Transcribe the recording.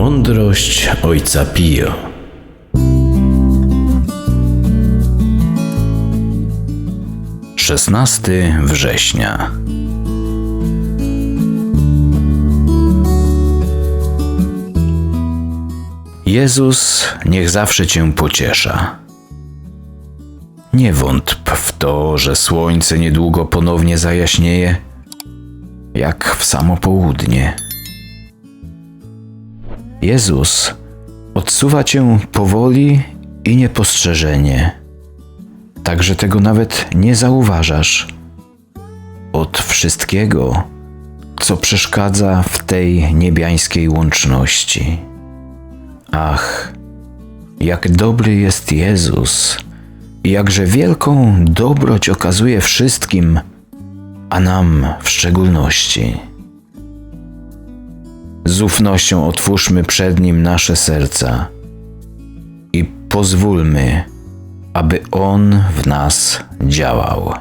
Mądrość ojca Pio. Szesnasty września. Jezus niech zawsze cię pociesza. Nie wątp w to, że słońce niedługo ponownie zajaśnieje, jak w samo południe. Jezus odsuwa cię powoli i niepostrzeżenie, tak że tego nawet nie zauważasz. Od wszystkiego, co przeszkadza w tej niebiańskiej łączności. Ach, jak dobry jest Jezus, jakże wielką dobroć okazuje wszystkim, a nam w szczególności. Z ufnością otwórzmy przed Nim nasze serca i pozwólmy, aby On w nas działał.